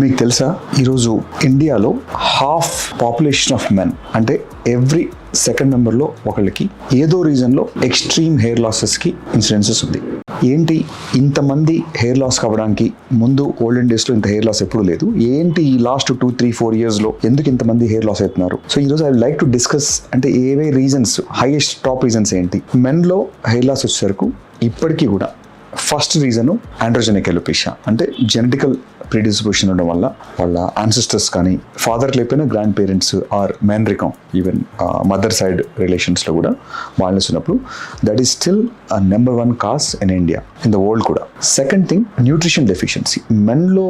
మీకు తెలుసా? ఈరోజు ఇండియాలో హాఫ్ పాపులేషన్ ఆఫ్ మెన్ అంటే ఎవ్రీ సెకండ్ మెంబర్లో ఒకళ్ళకి ఏదో రీజన్లో ఎక్స్ట్రీమ్ హెయిర్ లాసెస్కి ఇన్సిడెన్సెస్ ఉంది. ఏంటి ఇంతమంది హెయిర్ లాస్ కావడానికి ముందు ఓల్డెన్ డేస్లో ఇంత హెయిర్ లాస్ ఎప్పుడు లేదు? ఏంటి ఈ లాస్ట్ టూ త్రీ ఫోర్ ఇయర్స్లో ఎందుకు ఇంతమంది హెయిర్ లాస్ అవుతున్నారు? సో ఈరోజు ఐ లైక్ టు డిస్కస్ అంటే ఏవే రీజన్స్ హైయెస్ట్ టాప్ రీజన్స్ ఏంటి? మెన్లో హెయిర్ లాస్ వచ్చేసరికి ఇప్పటికీ కూడా ఫస్ట్ రీజను ఆండ్రోజెనిక్ ఎలోపేషియా అంటే జెనెటికల్ ప్రీడిస్పోజిషన్ ఉండడం వల్ల వాళ్ళ ఆన్సిస్టర్స్ కానీ ఫాదర్ లేకపోయినా గ్రాండ్ పేరెంట్స్ ఆర్ మ్యాన్రికం ఈవెన్ మదర్ సైడ్ రిలేషన్స్లో కూడా వాళ్ళని ఉన్నప్పుడు that is still number one cause in India in the world కూడా. సెకండ్ థింగ్ న్యూట్రిషన్ డెఫిషియన్సీ మెన్లో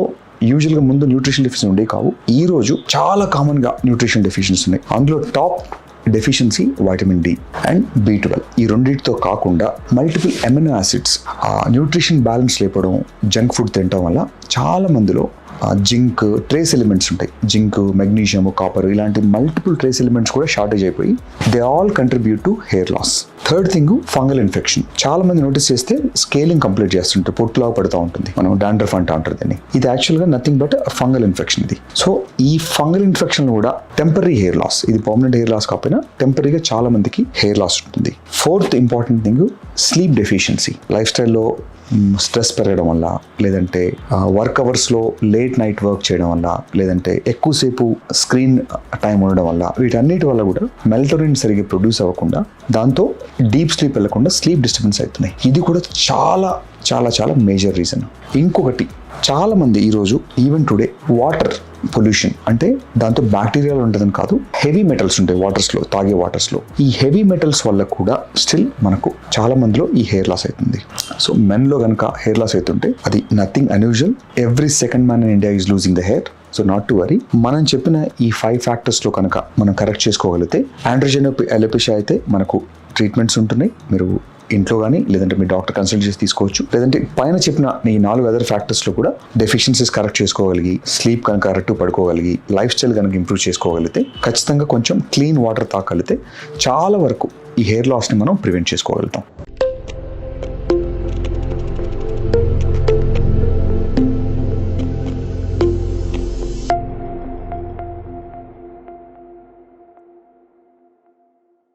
యూజువల్గా ముందు న్యూట్రిషన్ డెఫిషియన్సీ ఉండే కావు. ఈ రోజు చాలా కామన్గా న్యూట్రిషన్ డెఫిషియన్సీ ఉన్నాయి. అందులో top deficiency vitamin D and B twelve ఈ రెండింటితో కాకుండా multiple amino acids nutrition balance లేపడం జంక్ ఫుడ్ తినడం వల్ల చాలా మందిలో జింక్ ట్రేస్ ఎలిమెంట్స్ ఉంటాయి. జింక్ మెగ్నీషియం కాపర్ ఇలాంటి మల్టిపుల్ ట్రేస్ ఎలిమెంట్స్ కూడా షార్టేజ్ అయిపోయి they all contribute to hair loss third thing fungal infection చాలా మంది నోటీస్ చేస్తే స్కేలింగ్ కంప్లీట్ చేస్తుంటే పొట్టులా పడుతూ ఉంటుంది. మనం డాండ్రఫ్ అంటా అంటారు దీన్ని. ఇది యాక్చువల్గా నథింగ్ బట్ ఫంగల్ ఇన్ఫెక్షన్ ఇది. సో ఈ ఫంగల్ ఇన్ఫెక్షన్ కూడా టెంపరీ హెయిర్ లాస్ ఇది పర్మనెంట్ హెయిర్ లాస్ కాకపోయినా టెంపరీగా చాలా మందికి హెయిర్ లాస్ ఉంటుంది. Fourth important thing sleep deficiency life స్టైల్లో స్ట్రెస్ పెరగడం వల్ల లేదంటే వర్క్ అవర్స్లో లేట్ నైట్ వర్క్ చేయడం వల్ల లేదంటే ఎక్కువసేపు స్క్రీన్ టైం ఉండడం వల్ల వీటన్నిటి వల్ల కూడా మెల్టోరిన్ సరిగ్గా ప్రొడ్యూస్ అవ్వకుండా దాంతో డీప్ స్లీప్ వెళ్ళకుండా స్లీప్ డిస్టర్బెన్స్ అవుతున్నాయి. ఇది కూడా చాలా చాలా చాలా మేజర్ రీజన్ ఇంకొకటి చాలామంది ఈరోజు ఈవెన్ టుడే వాటర్ పొల్యూషన్ అంటే దాంతో బ్యాక్టీరియాలు ఉంటుందని కాదు హెవీ మెటల్స్ ఉంటాయి వాటర్స్లో తాగే వాటర్స్లో ఈ హెవీ మెటల్స్ వల్ల కూడా స్టిల్ మనకు చాలా మందిలో ఈ హెయిర్ లాస్ అవుతుంది. సో మెన్లో కనుక హెయిర్ లాస్ అవుతుంటే అది nothing unusual every second man in India is losing the hair so not to worry మనం చెప్పిన ఈ ఫైవ్ ఫ్యాక్టర్స్లో కనుక మనం కరెక్ట్ చేసుకోగలిగితే ఆండ్రోజెన్ ఎలోపేషియా అయితే మనకు ట్రీట్మెంట్స్ ఉంటున్నాయి. మీరు ఇంట్లో కానీ లేదంటే మీ డాక్టర్ కన్సల్ట్ చేసి తీసుకోవచ్చు. లేదంటే పైన చెప్పిన ఈ నాలుగు అదర్ ఫ్యాక్టర్స్లో కూడా డెఫిషియన్సీస్ కరెక్ట్ చేసుకోగలిగి స్లీప్ కనుక కరెక్ట్ పడుకోగలిగి లైఫ్ స్టైల్ కనుక ఇంప్రూవ్ చేసుకోగలిగితే ఖచ్చితంగా కొంచెం క్లీన్ వాటర్ తాకలితే చాలా వరకు ఈ హెయిర్ లాస్ని మనం ప్రివెంట్ చేసుకోగలుగుతాం.